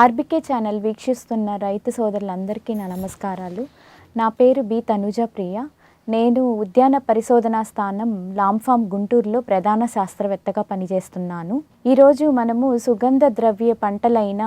RBK channel వీక్షిస్తున్న రైతు సోదరులందరికీ నా నమస్కారాలు. నా పేరు బి తనుజ ప్రియ. నేను ఉద్యాన పరిశోధనా స్థానం లాంఫామ్ గుంటూరులో ప్రధాన శాస్త్రవేత్తగా పనిచేస్తున్నాను. ఈరోజు మనము సుగంధ ద్రవ్య పంటలైన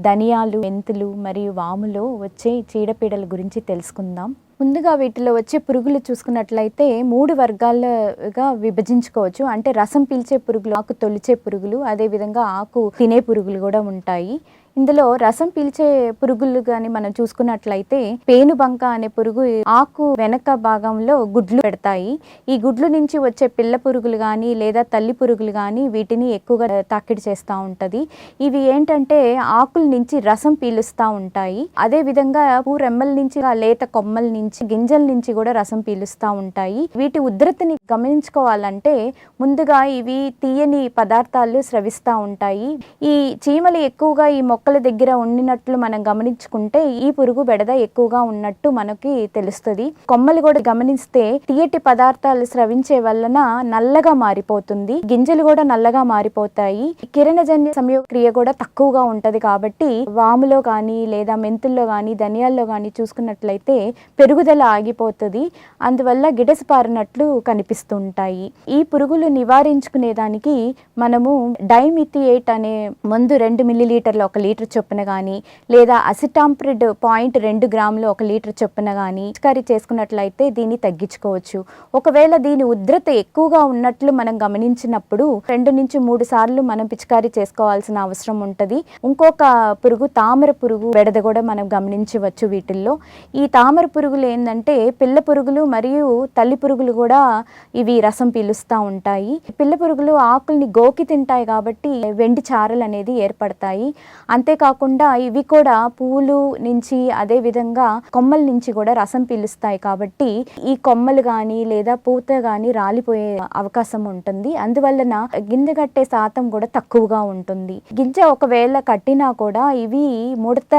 ధనియాలు మెంతులు మరియు వాములో వచ్చే చీడపీడల గురించి తెలుసుకుందాం. ముందుగా వీటిలో వచ్చే పురుగులు చూసుకున్నట్లయితే మూడు వర్గాలుగా విభజించుకోవచ్చు. అంటే రసం పీల్చే పురుగులు ఆకు తొలిచే పురుగులు అదేవిధంగా ఆకు తినే పురుగులు కూడా ఉంటాయి. ఇందులో రసం పీల్చే పురుగులు కానీ మనం చూసుకున్నట్లయితే పేనుబంక అనే పురుగు ఆకు వెనక భాగంలో గుడ్లు పెడతాయి. ఈ గుడ్లు నుంచి వచ్చే పిల్ల పురుగులు కానీ లేదా తల్లి పురుగులు కానీ వీటిని ఎక్కువగా తాకిడి చేస్తూ ఉంటుంది. ఇవి ఏంటంటే ఆకుల నుంచి రసం పీలుస్తూ ఉంటాయి. అదే విధంగా పూరెమ్మల నుంచి లేత కొమ్మల నుంచి గింజల నుంచి కూడా రసం పీలుస్తూ ఉంటాయి. వీటి ఉధృతిని గమనించుకోవాలంటే ముందుగా ఇవి తీయని పదార్థాలు స్రవిస్తూ ఉంటాయి. ఈ చీమలు ఎక్కువగా ఈ మొక్క మొక్కల దగ్గర ఉండినట్లు మనం గమనించుకుంటే ఈ పురుగు బెడద ఎక్కువగా ఉన్నట్టు మనకి తెలుస్తుంది. కొమ్మలు కూడా గమనిస్తే తీయటి పదార్థాలు స్రవించే వలన నల్లగా మారిపోతుంది. గింజలు కూడా నల్లగా మారిపోతాయి. కిరణజన్య సంయోక్రియ కూడా తక్కువగా ఉంటది కాబట్టి వాములో కానీ లేదా మెంతుల్లో కానీ ధనియాల్లో కానీ చూసుకున్నట్లయితే పెరుగుదల ఆగిపోతుంది. అందువల్ల గిడసపారినట్లు కనిపిస్తుంటాయి. ఈ పురుగులు నివారించుకునేదానికి మనము డైమిథియేట్ అనే మందు రెండు మిల్లీలీటర్లు ఒక లీటర్ చొప్పున కానీ లేదా అసిటాంప్రిడ్ పాయింట్ రెండు గ్రాములు ఒక లీటర్ చొప్పున కానీ పిచికారీ చేసుకున్నట్లయితే దీన్ని తగ్గించుకోవచ్చు. ఒకవేళ దీని ఉధృత ఎక్కువగా ఉన్నట్లు మనం గమనించినప్పుడు రెండు నుంచి మూడు సార్లు మనం పిచికారీ చేసుకోవాల్సిన అవసరం ఉంటుంది. ఇంకొక పురుగు తామర పురుగు బెడద కూడా మనం గమనించవచ్చు వీటిల్లో. ఈ తామర పురుగులు ఏంటంటే పిల్ల పురుగులు మరియు తల్లి పురుగులు కూడా ఇవి రసం పీలుస్తూ ఉంటాయి. పిల్ల పురుగులు ఆకుల్ని గోకి తింటాయి కాబట్టి వెండి చారలు అనేది ఏర్పడతాయి. అంతేకాకుండా ఇవి కూడా పువ్వులు నుంచి అదే విధంగా కొమ్మల నుంచి కూడా రసం పీలుస్తాయి కాబట్టి ఈ కొమ్మలు కానీ లేదా పూత కానీ రాలిపోయే అవకాశం ఉంటుంది. అందువలన గింజ కట్టే శాతం కూడా తక్కువగా ఉంటుంది. గింజ ఒకవేళ కట్టినా కూడా ఇవి ముడత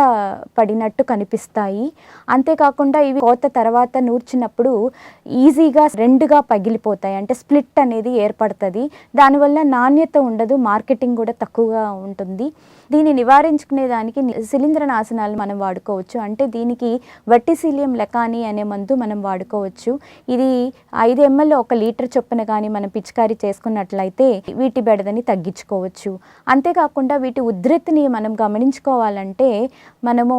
పడినట్టు కనిపిస్తాయి. అంతేకాకుండా ఇవి కోత తర్వాత నూర్చినప్పుడు ఈజీగా రెండుగా పగిలిపోతాయి. అంటే స్ప్లిట్ అనేది ఏర్పడుతుంది. దానివల్ల నాణ్యత ఉండదు. మార్కెటింగ్ కూడా తక్కువగా ఉంటుంది. దీన్ని నివారించ దానికి శిలీంద్ర నాశనాలు మనం వాడుకోవచ్చు. అంటే దీనికి వట్టిశీలియం లెకాని అనే మందు మనం వాడుకోవచ్చు. ఇది ఐదు ఎంఎల్ ఒక లీటర్ చొప్పున కానీ మనం పిచికారీ చేసుకున్నట్లయితే వీటి బెడదని తగ్గించుకోవచ్చు. అంతేకాకుండా వీటి ఉధృతిని మనం గమనించుకోవాలంటే మనము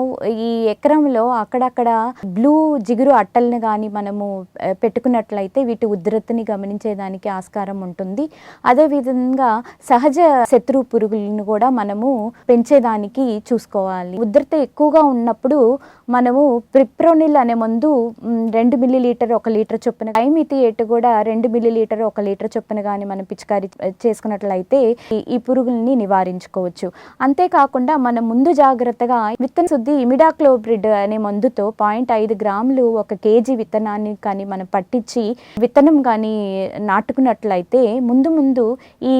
ఈ ఎకరంలో అక్కడక్కడ బ్లూ జిగురు అట్టల్ని కానీ మనము పెట్టుకున్నట్లయితే వీటి ఉధృతిని గమనించేదానికి ఆస్కారం ఉంటుంది. అదేవిధంగా సహజ శత్రు పురుగులను కూడా మనము పెంచేదానికి చూసుకోవాలి. ఉధృత ఎక్కువగా ఉన్నప్పుడు మనము ప్రిప్రోనిల్ అనే మందు రెండు మిల్లీ లీటర్ ఒక లీటర్ చొప్పున టైమిథియేట్ కూడా రెండు మిల్లీ లీటర్ ఒక లీటర్ చొప్పున కానీ మనం పిచికారీ చేసుకున్నట్లయితే ఈ- ఈ పురుగుల్ని నివారించుకోవచ్చు. అంతేకాకుండా మనం ముందు జాగ్రత్తగా విత్తన శుద్ధి ఇమిడాక్లోబ్రిడ్ అనే మందుతో పాయింట్ ఐదు గ్రాములు ఒక కేజీ విత్తనాన్ని కానీ మనం పట్టించి విత్తనం కానీ నాటుకున్నట్లయితే ముందు ముందు ఈ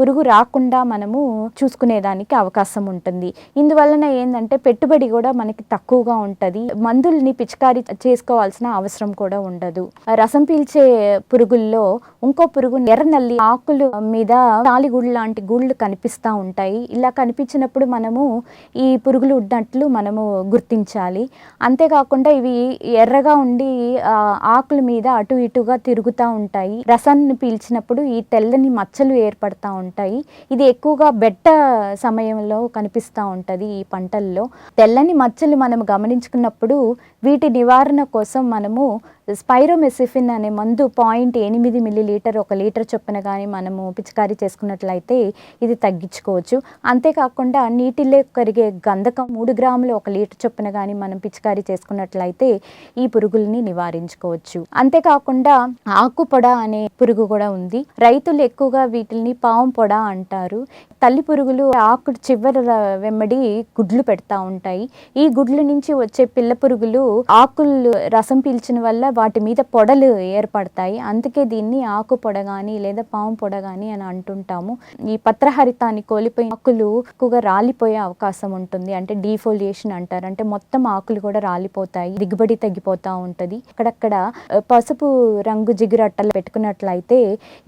పురుగు రాకుండా మనము చూసుకునేదానికి అవకాశం ఉంటుంది. ఇందువలన ఏంటంటే పెట్టుబడి కూడా మనకి తక్కువగా ఉంటుంది. మందుల్ని పిచికారీ చేసుకోవాల్సిన అవసరం కూడా ఉండదు. రసం పీల్చే పురుగుల్లో ఇంకో పురుగు ఎర్రనల్లి ఆకులు మీద తాలిగూళ్ళు లాంటి గుళ్ళు కనిపిస్తూ ఉంటాయి. ఇలా కనిపించినప్పుడు మనము ఈ పురుగులు ఉన్నట్లు మనము గుర్తించాలి. అంతేకాకుండా ఇవి ఎర్రగా ఉండి ఆకుల మీద అటు ఇటుగా తిరుగుతూ ఉంటాయి. రసాన్ని పీల్చినప్పుడు ఈ తెల్లని మచ్చలు ఏర్పడతా ఉంటాయి. ఇది ఎక్కువగా బెట్ట సమయంలో కనిపిస్తూ ఉంటుంది ఈ పంటల్లో. తెల్లని మచ్చలు మనం గమనించుకున్నప్పుడు వీటి నివారణ కోసం మనము స్పైరోమెసిఫిన్ అనే మందు పాయింట్ ఎనిమిది మిల్లీ లీటర్ ఒక లీటర్ చొప్పున కానీ మనము పిచికారీ చేసుకున్నట్లయితే ఇది తగ్గించుకోవచ్చు. అంతేకాకుండా నీటిలో కరిగే గంధకం మూడు గ్రాములు ఒక లీటర్ చొప్పున కానీ మనం పిచికారీ చేసుకున్నట్లయితే ఈ పురుగుల్ని నివారించుకోవచ్చు. అంతేకాకుండా ఆకు పొడ అనే పురుగు కూడా ఉంది. రైతులు ఎక్కువగా వీటిని పాము పొడ అంటారు. తల్లి పురుగులు ఆకు చివర వెంబడి గుడ్లు పెడతా ఉంటాయి. ఈ గుడ్ల నుంచి వచ్చే పిల్ల పురుగులు ఆకులు రసం పీల్చిన వల్ల వాటి మీద పొడలు ఏర్పడతాయి. అందుకే దీన్ని ఆకు పొడ లేదా పాము పొడ అని అంటుంటాము. ఈ పత్రహరితాన్ని కోల్పోయిన ఆకులు ఎక్కువగా రాలిపోయే అవకాశం ఉంటుంది. అంటే డీఫోలియేషన్ అంటారు. అంటే మొత్తం ఆకులు కూడా రాలిపోతాయి. దిగుబడి తగ్గిపోతూ ఉంటుంది. అక్కడక్కడ పసుపు రంగు జిగురట్టలు పెట్టుకున్నట్లయితే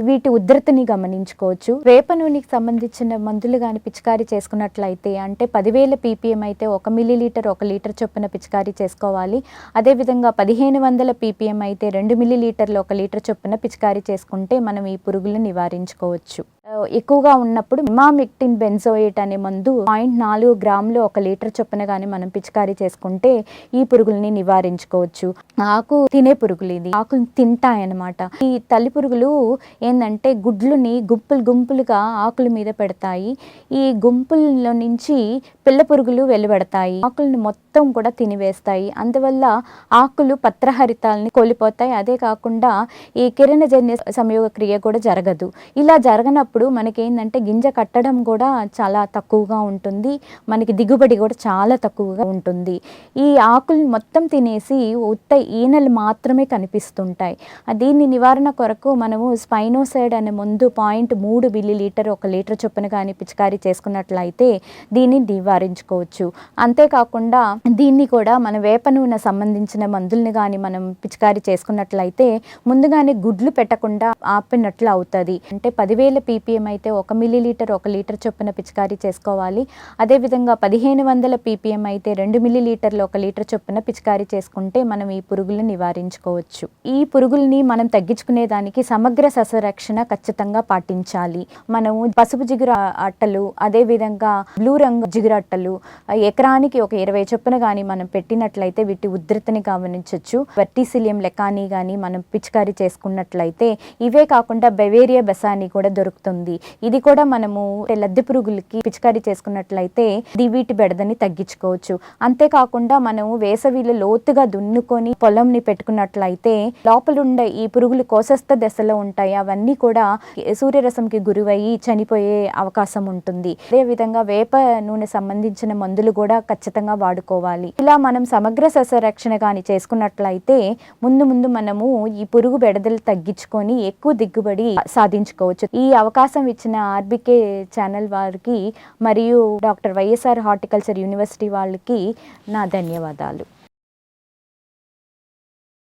వీటి ఉధృతిని గమనించుకోవచ్చు. వేప నూనెకి సంబంధించిన మందులు కానీ పిచికారీ చేసుకున్నట్లయితే అంటే పదివేల పీపీఎం అయితే ఒక మిల్లీ లీటర్ ఒక లీటర్ చొప్పున పిచికారీ చేసుకోవాలి. అదేవిధంగా పదిహేను వందల పీపీఎం అయితే రెండు మిల్లీలీటర్లు ఒక లీటర్ చొప్పున పిచికారీ చేసుకుంటే మనం ఈ పురుగులను నివారించుకోవచ్చు. ఎక్కువగా ఉన్నప్పుడు మిమామిక్టిన్ బెన్జోయేట్ అనే మందు పాయింట్ నాలుగు గ్రాములు ఒక లీటర్ చొప్పున కానీ మనం పిచికారీ చేసుకుంటే ఈ పురుగుల్ని నివారించుకోవచ్చు. ఆకు తినే పురుగులు ఇది. ఆకులు తింటాయన్నమాట. ఈ తల్లి పురుగులు ఏంటంటే గుడ్లుని గుంపులు గుంపులుగా ఆకుల మీద పెడతాయి. ఈ గుంపుల్లో నుంచి పిల్ల పురుగులు వెలువడతాయి. ఆకులను మొత్తం కూడా తినివేస్తాయి. అందువల్ల ఆకులు పత్రహరితాలని కోల్పోతాయి. అదే కాకుండా ఈ కిరణజన్య సంయోగ క్రియ కూడా జరగదు. ఇలా జరగనప్పుడు మనకేంటంటే గింజ కట్టడం కూడా చాలా తక్కువగా ఉంటుంది. మనకి దిగుబడి కూడా చాలా తక్కువగా ఉంటుంది. ఈ ఆకులు మొత్తం తినేసి ఉత్త ఈనెలు మాత్రమే కనిపిస్తుంటాయి. దీన్ని నివారణ కొరకు మనము స్పైనోసైడ్ అనే ముందు పాయింట్ మూడు మిల్లీ లీటర్ ఒక లీటర్ చొప్పున కానీ పిచికారీ చేసుకున్నట్లయితే దీన్ని నివారించుకోవచ్చు. అంతేకాకుండా దీన్ని కూడా మన వేప నూనె సంబంధించిన మందుల్ని కానీ మనం పిచికారీ చేసుకున్నట్లయితే ముందుగానే గుడ్లు పెట్టకుండా ఆపినట్లు అవుతుంది. అంటే పదివేల పీపీఎం అయితే ఒక మిల్లీలీటర్ ఒక లీటర్ చొప్పున పిచికారీ చేసుకోవాలి. అదేవిధంగా పదిహేను వందల పీపీఎం అయితే రెండు మిల్లీలీటర్లు ఒక లీటర్ చొప్పున పిచికారీ చేసుకుంటే మనం ఈ పురుగులను నివారించుకోవచ్చు. ఈ పురుగుల్ని మనం తగ్గించుకునే దానికి సమగ్ర సస్యరక్షణ ఖచ్చితంగా పాటించాలి. మనము పసుపు జిగురు అట్టలు అదేవిధంగా బ్లూ రంగు జిగురు అట్టలు ఎకరానికి ఒక ఇరవై చొప్పున కానీ మనం పెట్టినట్లయితే వీటి ఉధృతిని గమనించవచ్చు వర్టీసిలియం లెకాని కానీ మనం పిచికారీ చేసుకున్నట్లయితే ఇవే కాకుండా బెవేరియా బెసానీ కూడా దొరుకుతుంది. ఇది కూడా మనము లద్దె పురుగులకి పిచికారీ చేసుకున్నట్లయితే ఇది వీటి బెడదని తగ్గించుకోవచ్చు. అంతేకాకుండా మనము వేసవిలో లోతుగా దున్నుకొని పొలంని పెట్టుకున్నట్లయితే లోపలుండే ఈ పురుగులు కోసస్థ దశలో ఉంటాయి. అవన్నీ కూడా సూర్యరసంకి గురివయ్యి చనిపోయే అవకాశం ఉంటుంది. అదే విధంగా వేప నూనె సంబంధించిన మందులు కూడా ఖచ్చితంగా వాడుకోవాలి. ఇలా మనం సమగ్ర సస్యరక్షణ కానీ చేసుకున్నట్లయితే ముందు ముందు మనము ఈ పురుగు బెడదలు తగ్గించుకొని ఎక్కువ దిగుబడి సాధించుకోవచ్చు. ఈ అవకాశం అవకాశం ఇచ్చిన ఆర్బికే ఛానల్ వారికి మరియు డాక్టర్ వైఎస్ఆర్ హార్టికల్చర్ యూనివర్సిటీ వాళ్ళకి నా ధన్యవాదాలు.